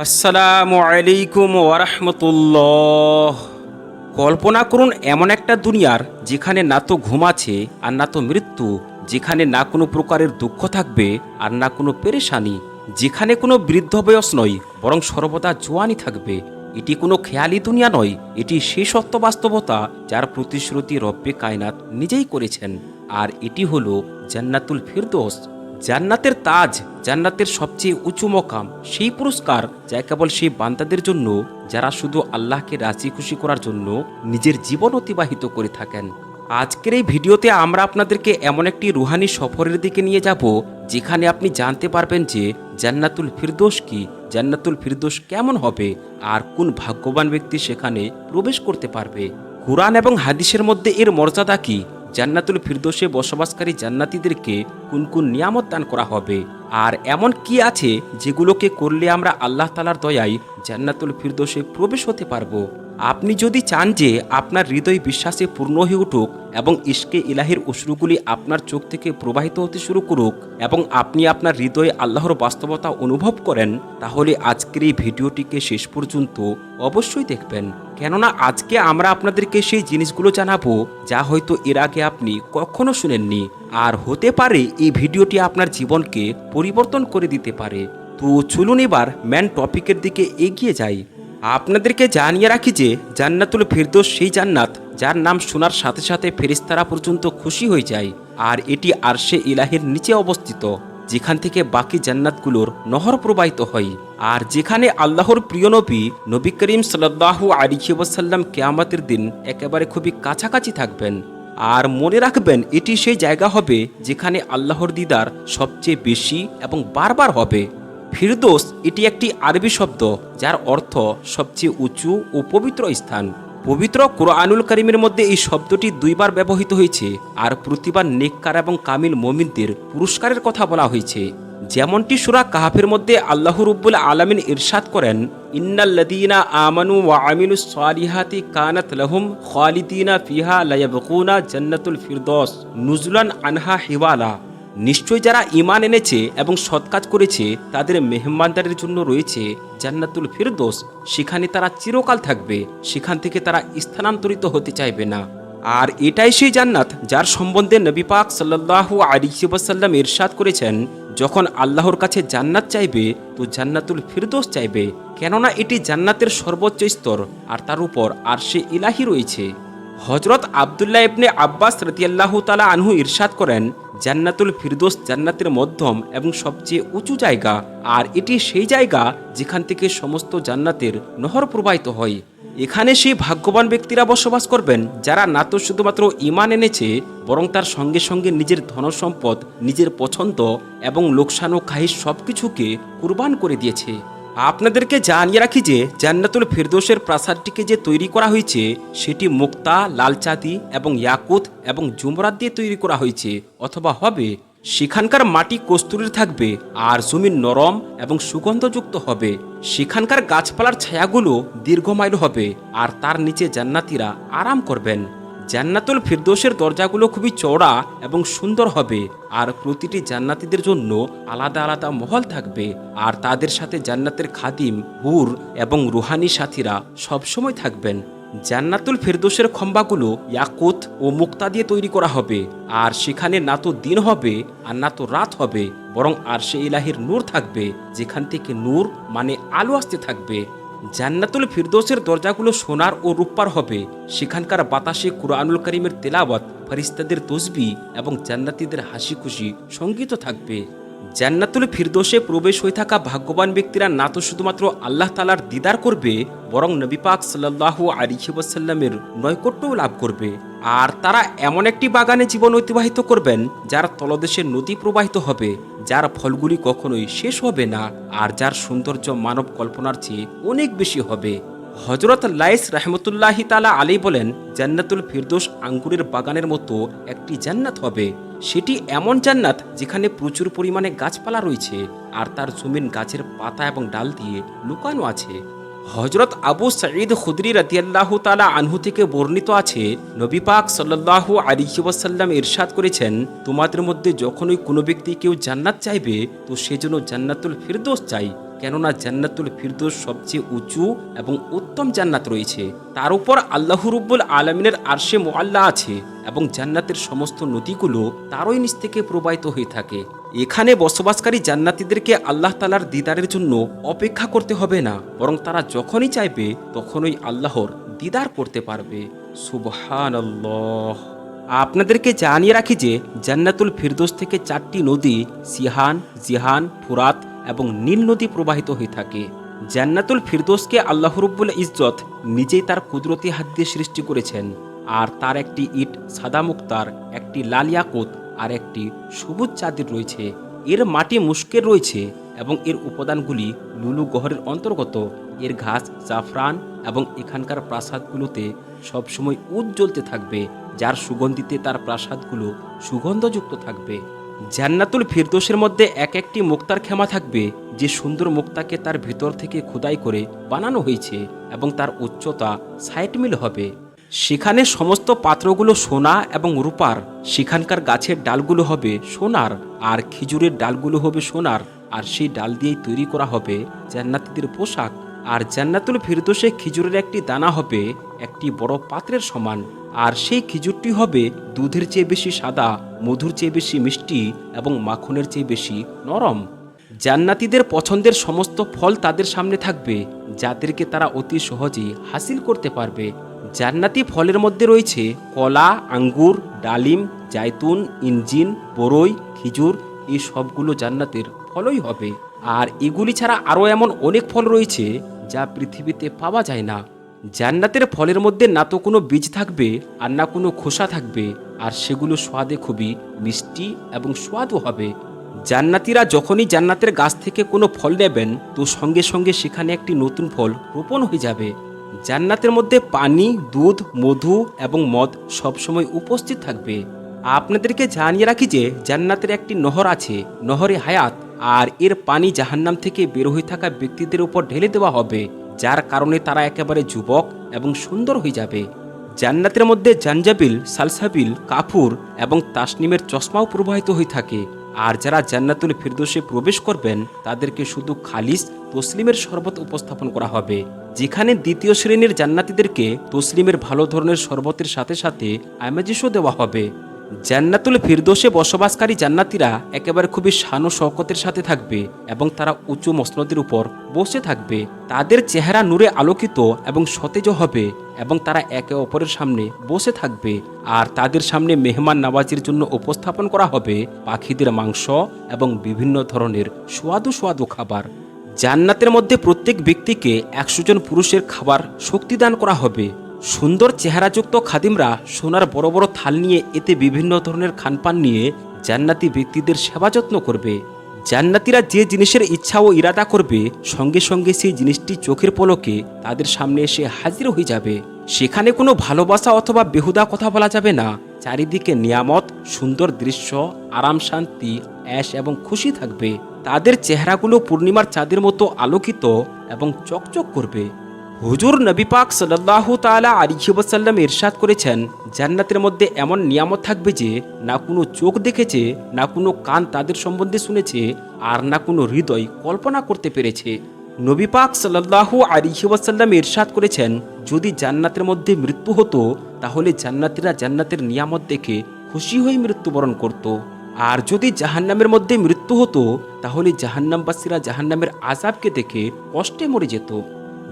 আসসালামু আলাইকুম ওরহমতুল্লাহ কল্পনা করুন, এমন একটা দুনিয়ার যেখানে না তো ঘুম আছে, আর না তো মৃত্যু, যেখানে না কোনো প্রকারের দুঃখ থাকবে, আর না কোনো পেরেশানি, যেখানে কোনো বৃদ্ধ বয়স নয়, বরং সর্বদা জোয়ানি থাকবে। এটি কোনো খেয়ালি দুনিয়া নয়, এটি সেই সত্য বাস্তবতা যার প্রতিশ্রুতি রব্বে কায়নাত নিজেই করেছেন। আর এটি হলো জান্নাতুল ফিরদোস। জান্নাতের তাজ জান্নাতের সবচেয়ে উঁচু মকাম, সেই পুরস্কার যা কেবল সেই বান্দাদের জন্য, যারা শুধু আল্লাহকে রাজি খুশি করার জন্য নিজের জীবন অতিবাহিত করে থাকেন। আজকের এই ভিডিওতে আমরা আপনাদেরকে এমন একটি রুহানি সফরের দিকে নিয়ে যাব, যেখানে আপনি জানতে পারবেন যে জান্নাতুল ফিরদোস কি, জান্নাতুল ফিরদোস কেমন হবে, আর কোন ভাগ্যবান ব্যক্তি সেখানে প্রবেশ করতে পারবে। কোরআন এবং হাদিসের মধ্যে এর মর্যাদা কি জান্নাতুল ফিরদোসে বসবাসকারী জান্নাতিদেরকে কোন কোন নিয়ামত দান করা হবে? আর এমন কি আছে যেগুলোকে করলে আমরা আল্লাহ তালার দয়ায় জান্নাতুল ফিরদোসে প্রবেশ হতে পারব? আপনি যদি চান যে আপনার হৃদয় বিশ্বাসে পূর্ণ হয়ে উঠুক এবং ইশকে ইলাহির অশ্রুগুলি আপনার চোখ থেকে প্রবাহিত হতে শুরু করুক এবং আপনি আপনার হৃদয়ে আল্লাহর বাস্তবতা অনুভব করেন, তাহলে আজকের এই ভিডিওটিকে শেষ পর্যন্ত অবশ্যই দেখবেন। কেননা আজকে আমরা আপনাদেরকে সেই জিনিসগুলো জানাব যা হয়তো এর আগে আপনি কখনো শুনেননি। আর হতে পারে এই ভিডিওটি আপনার জীবনকে পরিবর্তন করে দিতে পারে। তো চলুন এবার ম্যান টপিকের দিকে এগিয়ে যাই। আপনাদেরকে জানিয়ে রাখি যে জান্নাতুল ফিরদোস সেই জান্নাত যার নাম শোনার সাথে সাথে ফেরিস্তারা পর্যন্ত খুশি হয়ে যায়। আর এটি আরশে ইলাহের নিচে অবস্থিত, যেখান থেকে বাকি জান্নাতগুলোর নহর প্রবাহিত হয়। আর যেখানে আল্লাহর প্রিয় নবী নবী করিম সাল্লাহু আলিহি ওয়াসাল্লাম কেয়ামতের দিন একেবারে খুবই কাছাকাছি থাকবেন। আর মনে রাখবেন, এটি সেই জায়গা হবে যেখানে আল্লাহর দিদার সবচেয়ে বেশি এবং বারবার হবে। ফিরদোস এটি একটি আরবি শব্দ, যার অর্থ সবচেয়ে উঁচু ও পবিত্র স্থান। পবিত্র কোরআনুল করিমের মধ্যে এই শব্দটি দুইবার ব্যবহৃত হয়েছে আর প্রতিবার নেককার এবং কামিল মমিনদের পুরস্কারের কথা বলা হয়েছে। যেমনটি সুরা কাহাফের মধ্যে আল্লাহ রুব্বুল আলমিন ইরশাদ করেন ইন্নাল্লাদিনা আমানু ওয়া আমিলু সালিহাতি কানাত লাহুম খালিদিনা ফিহা লায়াবকুনা জান্নাতুল ফিরদৌস নুজুলান আনহা হিওয়ালা। নিশ্চয় যারা ইমান এনেছে এবং সৎ কাজ করেছে, তাদের মেহমানদারের জন্য রয়েছে জান্নাতুল ফিরদোস। সেখানে তারা চিরকাল থাকবে, সেখান থেকে তারা স্থানান্তরিত হতে চাইবে না। আর এটাই সেই জান্নাত যার সম্বন্ধে নবী পাক সাল্লাহু আলিবাসাল্লাম ইরশাদ করেছেন, যখন আল্লাহর কাছে জান্নাত চাইবে, তো জান্নাতুল ফিরদোস চাইবে। কেননা এটি জান্নাতের সর্বোচ্চ স্তর, আর তার উপর আর সে ইলাহি রয়েছে। হজরত আবদুল্লাহ ইবনে আব্বাস রতিয়াল্লাহ তালা আনহু ইরশাদ করেন, জান্নাতুল ফিরদোস জান্নাতের মধ্যম এবং সবচেয়ে উঁচু জায়গা, আর এটি সেই জায়গা যেখান থেকে সমস্ত জান্নাতের নহর প্রবাহিত হয়। এখানে সেই ভাগ্যবান ব্যক্তিরা বসবাস করবেন, যারা না তো শুধুমাত্র ইমান এনেছে, বরং তার সঙ্গে সঙ্গে নিজের ধনসম্পদ, নিজের পছন্দ এবং লোকসান ও খাহিস সব কিছুকে কুরবান করে দিয়েছে। আপনাদেরকে জানিয়ে রাখি যে জান্নাতুল ফিরদোসের প্রাসাদটিকে যে তৈরি করা হয়েছে, সেটি মুক্তা, লালচাঁদি এবং ইয়াকুত এবং জুমরাত দিয়ে তৈরি করা হয়েছে, অথবা হবে, সেখানকার মাটি কস্তুরীর থাকবে আর জমিন নরম এবং সুগন্ধযুক্ত হবে। সেখানকার গাছপালার ছায়াগুলো দীর্ঘমাইল হবে আর তার নিচে জান্নাতিরা আরাম করবেন। জান্নাতুল ফিরদোসের দরজাগুলো খুবই চওড়া এবং সুন্দর হবে। আর প্রতিটি জান্নাতীদের জন্য আলাদা আলাদা মহল থাকবে। আর তাদের সাথে জান্নাতের খাদিম, হুর এবং রুহানি সাথীরা সবসময় থাকবেন। জান্নাতুল ফেরদোসের খম্বাগুলো ইয়াকুত ও মুক্তা দিয়ে তৈরি করা হবে। আর সেখানে না তো দিন হবে আর না তো রাত হবে। বরং আর সে ইলাহির নূর থাকবে, যেখান থেকে নূর মানে আলো আসতে থাকবে। জান্নাতুল ফিরদোসের দরজাগুলো সোনার ও রূপার হবে। সেখানকার বাতাসে কুরআনুল করিমের তেলাবত ফরিস্তাদের তসবি এবং জান্নাতিদের হাসি খুশি সংগীত থাকবে। জান্নাতুল ফিরদোসে প্রবেশ হয়ে থাকা ভাগ্যবান ব্যক্তিরা না তো শুধুমাত্র আল্লাহ তালার দিদার করবে, বরং নবী পাক সাল্লাহ আলিহিবাসাল্লামের নৈকট্যও লাভ করবে। আর তারা এমন একটি বাগানে জীবন অতিবাহিত করবেন, যার তলদেশে নদী প্রবাহিত হবে, যার ফলগুলি কখনোই শেষ হবে না, আর যার সৌন্দর্য মানব কল্পনার চেয়ে অনেক বেশি হবে। হজরত লাইস রহমতুল্লাহি তালা আলী বলেন, জান্নাতুল ফিরদোস আঙ্গুরের বাগানের মতো একটি জান্নাত হবে। সেটি এমন জান্নাত যেখানে প্রচুর পরিমাণে গাছপালা রয়েছে আর তার জমিন গাছের পাতা এবং ডাল দিয়ে লুকানো আছে। হজরত আবু সঈদ খুদরি রতিয়াল্লাহ তালা আনহু থেকে বর্ণিত আছে, নবী পাক সাল্লাহ আলিহাসাল্লাম ইরশাদ করেছেন, তোমাদের মধ্যে যখনই কোনো ব্যক্তি কেউ জান্নাত চাইবে, তো সেজন্য জান্নাতুল ফিরদোস চাই। কেননা জান্নাতুল ফিরদোস সবচেয়ে উঁচু এবং উত্তম জান্নাত রয়েছে। তার উপর আল্লাহ রুব্বুল আলমিনের আরশে মোয়াল্লা আছে এবং জান্নাতের সমস্ত নদীগুলো তারই নিচ থেকে প্রবাহিত হয়ে থাকে। এখানে বসবাসকারী জান্নাতীদেরকে আল্লাহ তালার দিদারের জন্য অপেক্ষা করতে হবে না, বরং তারা যখনই চাইবে তখনই আল্লাহর দিদার করতে পারবে। সুবহান আপনাদেরকে জানিয়ে রাখি যে জান্নাতুল ফিরদোস থেকে চারটি নদী, সিহান, জিহান, ফুরাত এবং নীল নদী প্রবাহিত হয়ে থাকে। জান্নাতুল ফিরদোসকে আল্লাহ ইজ্জত নিজেই তার কুদরতি হাত দিয়ে সৃষ্টি করেছেন। আর তার একটি ইট সাদা মুক্তার একটি লাল ইয়াকুত আর একটি সবুজ চাঁদের রয়েছে। এর মাটি মুস্কের রয়েছে এবং এর উপাদানগুলি লুলু গহরের অন্তর্গত। এর ঘাস জাফরান এবং এখানকার প্রাসাদগুলোতে সবসময় উজ্জ্বলতে থাকবে, যার সুগন্ধিতে তার প্রাসাদগুলো সুগন্ধযুক্ত থাকবে। জান্নাতুল ফিরদোসের মধ্যে এক একটি মুক্তার ক্ষমা থাকবে, যে সুন্দর মুক্তাকে তার ভিতর থেকে খোদাই করে বানানো হয়েছে এবং তার উচ্চতা ষাট মিল হবে। সেখানে সমস্ত পাত্রগুলো সোনা এবং রূপার, সেখানকার গাছের ডালগুলো হবে সোনার, আর খেজুরের ডালগুলো হবে সোনার, আর সেই ডাল দিয়েই তৈরি করা হবে জান্নাতীদের পোশাক। আর জান্নাতুল ফিরদোসে খেজুরের একটি দানা হবে একটি বড় পাত্রের সমান। আর সেই খেজুরটি হবে দুধের চেয়ে বেশি সাদা, মধুর চেয়ে বেশি মিষ্টি এবং মাখনের চেয়ে বেশি নরম। জান্নাতীদের পছন্দের সমস্ত ফল তাদের সামনে থাকবে, যাদেরকে তারা অতি সহজেই হাসিল করতে পারবে। জান্নাতি ফলের মধ্যে রয়েছে কলা, আঙ্গুর, ডালিম, জায়তুন, ইঞ্জিন, বরই, খেজুর, এই সবগুলো জান্নাতের ফলই হবে। আর এগুলি ছাড়া আরও এমন অনেক ফল রয়েছে যা পৃথিবীতে পাওয়া যায় না। জান্নাতের ফলের মধ্যে না তো কোনো বীজ থাকবে, আর না কোনো খোসা থাকবে, আর সেগুলো স্বাদে খুবই মিষ্টি এবং স্বাদও হবে। জান্নাতিরা যখনই জান্নাতের গাছ থেকে কোনো ফল নেবেন, তো সঙ্গে সঙ্গে সেখানে একটি নতুন ফল রোপণ হয়ে যাবে। জান্নাতের মধ্যে পানি, দুধ, মধু এবং মদ সবসময় উপস্থিত থাকবে। আপনাদেরকে জানিয়ে রাখি যে, জান্নাতের একটি নহর আছে, নহরে হায়াত, আর এর পানি জাহান্নাম থেকে বের হয়ে থাকা ব্যক্তিদের উপর ঢেলে দেওয়া হবে। যার কারণে তারা একেবারে যুবক এবং সুন্দর হয়ে যাবে। জান্নাতের মধ্যে জাঞ্জাবিল, সালসাবিল, কাফুর এবং তাসনিমের চশমাও প্রবাহিত হয়ে থাকে। আর যারা জান্নাতুল ফিরদোসে প্রবেশ করবেন, তাদেরকে শুধু খালিস তসলিমের শরবত উপস্থাপন করা হবে। যেখানে দ্বিতীয় শ্রেণির জান্নাতীদেরকে তসলিমের ভালো ধরনের শরবতের সাথে সাথে আমেজিসও দেওয়া হবে। জান্নাতুল ফিরদোসে বসবাসকারী জান্নাতীরা একেবারে খুবই শান ও শওকতের সাথে থাকবে এবং তারা উঁচু মসনদের উপর বসে থাকবে। তাদের চেহারা নূরে আলোকিত এবং সতেজ হবে এবং তারা একে অপরের সামনে বসে থাকবে। আর তাদের সামনে মেহমান নামাজের জন্য উপস্থাপন করা হবে পাখিদের মাংস এবং বিভিন্ন ধরনের সোয়াদু সোয়াদু খাবার। জান্নাতের মধ্যে প্রত্যেক ব্যক্তিকে একশো জন পুরুষের খাবার শক্তিদান করা হবে। সুন্দর চেহারাযুক্ত খাদিমরা সোনার বড় বড় থাল নিয়ে এতে বিভিন্ন ধরনের খানপান নিয়ে জান্নাতি ব্যক্তিদের সেবা যত্ন করবে। জান্নাতিরা যে জিনিসের ইচ্ছা ও ইরাদা করবে, সঙ্গে সঙ্গে সেই জিনিসটি চোখের পলকে তাদের সামনে এসে হাজির হয়ে যাবে। সেখানে কোনো ভালোবাসা অথবা বেহুদা কথা বলা যাবে না। চারিদিকে নিয়ামত, সুন্দর দৃশ্য, আরাম, শান্তি, অ্যাশ এবং খুশি থাকবে। তাদের চেহারাগুলো পূর্ণিমার চাঁদের মতো আলোকিত এবং চকচক করবে। হুজুর নবী পাক সাল্লাহ তালা আলিহাসাল্লাম ইরশাদ করেছেন, জান্নাতের মধ্যে এমন নিয়ামত থাকবে যে, না কোনো চোখ দেখেছে, না কোনো কান তাদের সম্বন্ধে শুনেছে, আর না কোনো হৃদয় কল্পনা করতে পেরেছে। নবী পাক সাল্লাহু আলিহাসাল্লাম ইরশাদ করেছেন, যদি জান্নাতের মধ্যে মৃত্যু হতো, তাহলে জান্নাতিরা জান্নাতের নিয়ামত দেখে খুশি হয়ে মৃত্যুবরণ করত। আর যদি জাহান্নামের মধ্যে মৃত্যু হতো, তাহলে জাহান্নামবাসীরা জাহান্নামের আজাবকে দেখে কষ্টে মরে যেত।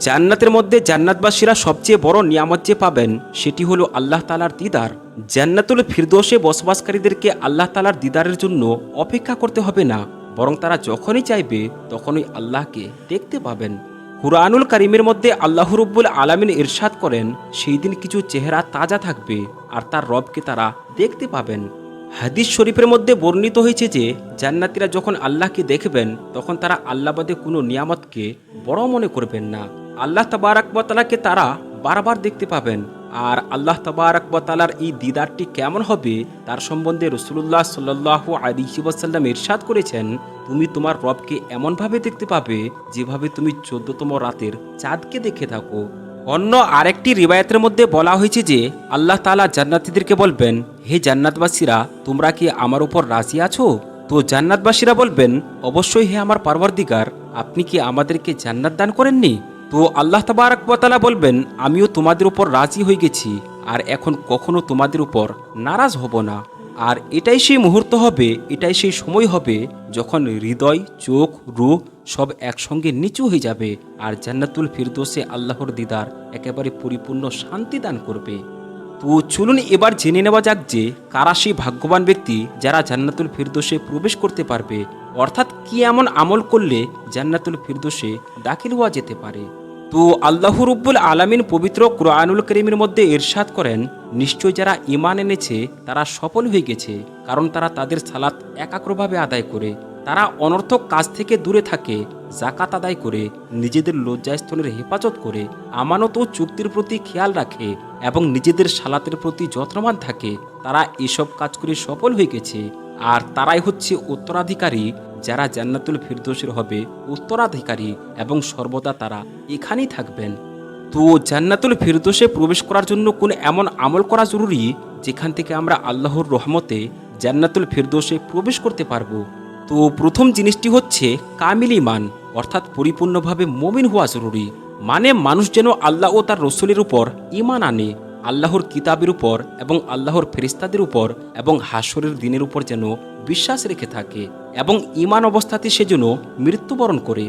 জান্নাতের মধ্যে জান্নাতবাসীরা সবচেয়ে বড় নিয়ামত যে পাবেন, সেটি হলো আল্লাহ তালার দিদার। জান্নাতুল ফিরদোসে বসবাসকারীদেরকে আল্লাহ তালার দিদারের জন্য অপেক্ষা করতে হবে না, বরং তারা যখনই চাইবে, তখনই আল্লাহকে দেখতে পাবেন। কুরআনুল কারিমের মধ্যে আল্লাহ রব্বুল আলামিন ইরশাদ করেন, সেই দিন কিছু চেহারা তাজা থাকবে, আর তার রবকে তারা দেখতে পাবেন। হাদিস শরীফের মধ্যে বর্ণিত হয়েছে যে, জান্নাতীরা যখন আল্লাহকে দেখবেন, তখন তারা আল্লাহবাদে কোনো নিয়ামতকে বড় মনে করবেন না। আল্লাহ তাবারাকবাতালাকে তারা বারবার দেখতে পাবেন। আর আল্লাহ তাবারাকবাতালার এই দিদারটি কেমন হবে, তার সম্বন্ধে রসুল্লাহ সাল্লাহ আলিহিবাসাল্লাম ইরশাদ করেছেন, তুমি তোমার রবকে এমনভাবে দেখতে পাবে, যেভাবে তুমি চোদ্দতম রাতের চাঁদকে দেখে থাকো। অন্য আরেকটি রিবায়াতের মধ্যে বলা হয়েছে যে, আল্লাহ তালা জান্নাতীদেরকে বলবেন, হে জান্নাতবাসীরা, তোমরা কি আমার উপর রাজি আছো? তো জান্নাতবাসীরা বলবেন, অবশ্যই হে আমার পারওয়ারদিগার, আপনি কি আমাদেরকে জান্নাত দান করেননি? তো আল্লাহ তাবারকতালা বলবেন, আমিও তোমাদের উপর রাজি হয়ে গেছি, আর এখন কখনো তোমাদের উপর নারাজ হব না। আর এটাই সেই মুহূর্ত হবে, এটাই সেই সময় হবে যখন হৃদয়, চোখ, রুহ সব একসঙ্গে নিচু হয়ে যাবে, আর জান্নাতুল ফিরদোসে আল্লাহর দিদার একেবারে পরিপূর্ণ শান্তি দান করবে। তো চলুন এবার জেনে নেওয়া যাক যে কারা সেই ভাগ্যবান ব্যক্তি যারা জান্নাতুল ফিরদোসে প্রবেশ করতে পারবে। অর্থাৎ কি এমন আমল করলে জান্নাতুল ফিরদোসে দাখিল হওয়া যেতে পারে? তো আল্লাহ রব্বুল আলামিন পবিত্র কোরআনুল করিমের মধ্যে ইরশাদ করেন, নিশ্চয় যারা ইমান এনেছে, তারা সফল হয়ে গেছে, কারণ তারা তাদের সালাত একাগ্রভাবে আদায় করে। তারা অনর্থক কাজ থেকে দূরে থাকে জাকাত আদায় করে, নিজেদের লজ্জাস্থলের হেফাজত করে, আমানত ও চুক্তির প্রতি খেয়াল রাখে এবং নিজেদের সালাতের প্রতি যত্নবান থাকে। তারা এসব কাজ করে সফল হয়ে গেছে। আর তারাই হচ্ছে উত্তরাধিকারী যারা জান্নাতুল ফিরদোসের হবে উত্তরাধিকারী এবং সর্বদা তারা এখানেই থাকবেন। তো জান্নাতুল ফিরদোসে প্রবেশ করার জন্য কোন এমন আমল করা জরুরি যেখান থেকে আমরা আল্লাহর রহমতে জান্নাতুল ফিরদোসে প্রবেশ করতে পারব? তো প্রথম জিনিসটি হচ্ছে কামিল ইমান অর্থাৎ পরিপূর্ণভাবে মমিন হওয়া জরুরি। মানে মানুষ যেন আল্লাহ ও তার রসুলের উপর ইমান আনে। আল্লাহর কিতাবের উপর এবং আল্লাহর ফেরিস্তাদের উপর এবং হাসরের দিনের উপর যেন বিশ্বাস রেখে থাকে এবং ইমান অবস্থাতে সে যেন মৃত্যুবরণ করে।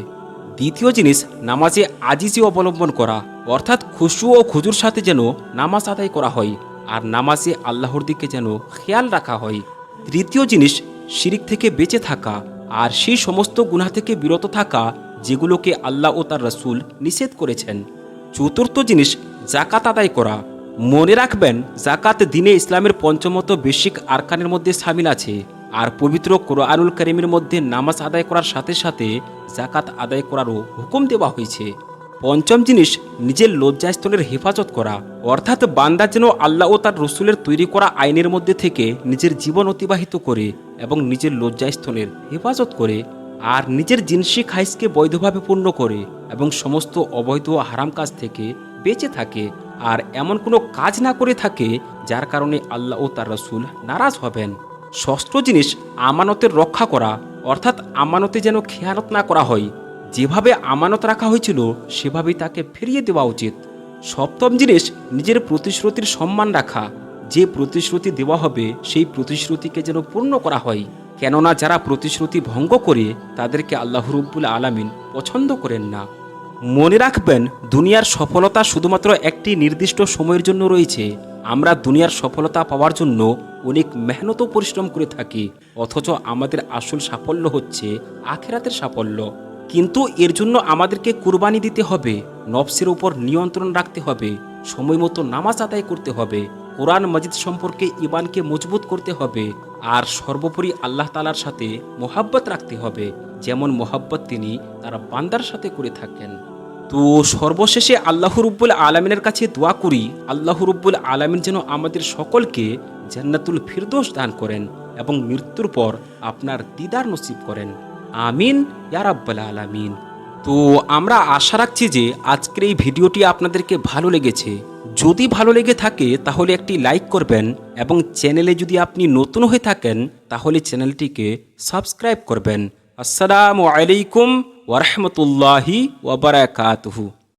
দ্বিতীয় জিনিস, নামাজে আজিজি অবলম্বন করা, অর্থাৎ খুশু ও খুজুর সাথে যেন নামাজ আদায় করা হয় আর নামাজে আল্লাহর দিকে যেন খেয়াল রাখা হয়। তৃতীয় জিনিস, শিরিক থেকে বেঁচে থাকা আর সেই সমস্ত গুণা থেকে বিরত থাকা যেগুলোকে আল্লাহ ও তার রসুল নিষেধ করেছেন। চতুর্থ জিনিস জাকাত আদায় করা মনে রাখবেন জাকাত দিনে ইসলামের পঞ্চমত বেসিক আরকানের মধ্যে সামিল আছে, আর পবিত্র কোরআনুল করিমের মধ্যে নামাজ আদায় করার সাথে সাথে জাকাত আদায় করারও হুকুম দেওয়া হয়েছে। পঞ্চম জিনিস, নিজের লজ্জাস্থলের হেফাজত করা, অর্থাৎ বান্দা যেন আল্লাহ ও তার রসুলের তৈরি করা আইনের মধ্যে থেকে নিজের জীবন অতিবাহিত করে এবং নিজের লজ্জাস্থলের হেফাজত করে, আর নিজের জিনসি খাইসকে বৈধভাবে পূর্ণ করে এবং সমস্ত অবৈধ হারাম কাজ থেকে বেঁচে থাকে। আর এমন কোনো কাজ না করে থাকে যার কারণে আল্লাহ ও তার রসুল নারাজ হবেন। ষষ্ঠ জিনিস আমানতের রক্ষা করা, অর্থাৎ আমানতে যেন খেয়ানত না করা হয়। যেভাবে আমানত রাখা হয়েছিল, সেভাবেই তাকে ফিরিয়ে দেওয়া উচিত। সপ্তম জিনিস, নিজের প্রতিশ্রুতির সম্মান রাখা। যে প্রতিশ্রুতি দেওয়া হবে, সেই প্রতিশ্রুতিকে যেন পূর্ণ করা হয়। কেননা যারা প্রতিশ্রুতি ভঙ্গ করে, তাদেরকে আল্লাহ রব্বুল আলামিন পছন্দ করেন না। মনে রাখবেন, দুনিয়ার সফলতা শুধুমাত্র একটি নির্দিষ্ট সময়ের জন্য রয়েছে। আমরা দুনিয়ার সফলতা পাওয়ার জন্য অনেক মেহনত পরিশ্রম করে থাকি, অথচ আমাদের আসল সাফল্য হচ্ছে আখেরাতের সাফল্য। কিন্তু এর জন্য আমাদেরকে কুরবানি দিতে হবে, নফসের উপর নিয়ন্ত্রণ রাখতে হবে সময় মতো নামাজ আদায় করতে হবে, কোরআন মজিদ সম্পর্কে ইমানকে মজবুত করতে হবে আর সর্বোপরি আল্লাহ তালার সাথে মোহাব্বত রাখতে হবে। যেমন মোহাব্বত তিনি তার বান্দার সাথে করে থাকেন। তো সর্বশেষে আল্লাহ রুব্বুল আলমিনের কাছে দোয়া করি, আল্লাহ রুব্বুল আলমিন যেন আমাদের সকলকে জান্নাতুল ফিরদোস দান করেন এবং মৃত্যুর পর আপনার দিদার নসিব করেন। আমিন ইয়ারাব্বাল আলামিন। তো আমরা আশা রাখছি যে আজকের এই ভিডিওটি আপনাদেরকে ভালো লেগেছে। যদি ভালো লেগে থাকে, তাহলে একটি লাইক করবেন এবং চ্যানেলে যদি আপনি নতুন হয়ে থাকেন, তাহলে চ্যানেলটিকে সাবস্ক্রাইব করবেন। আসসালামু আলাইকুম ওরহমতুল্লাহি ওবরাকাতুহু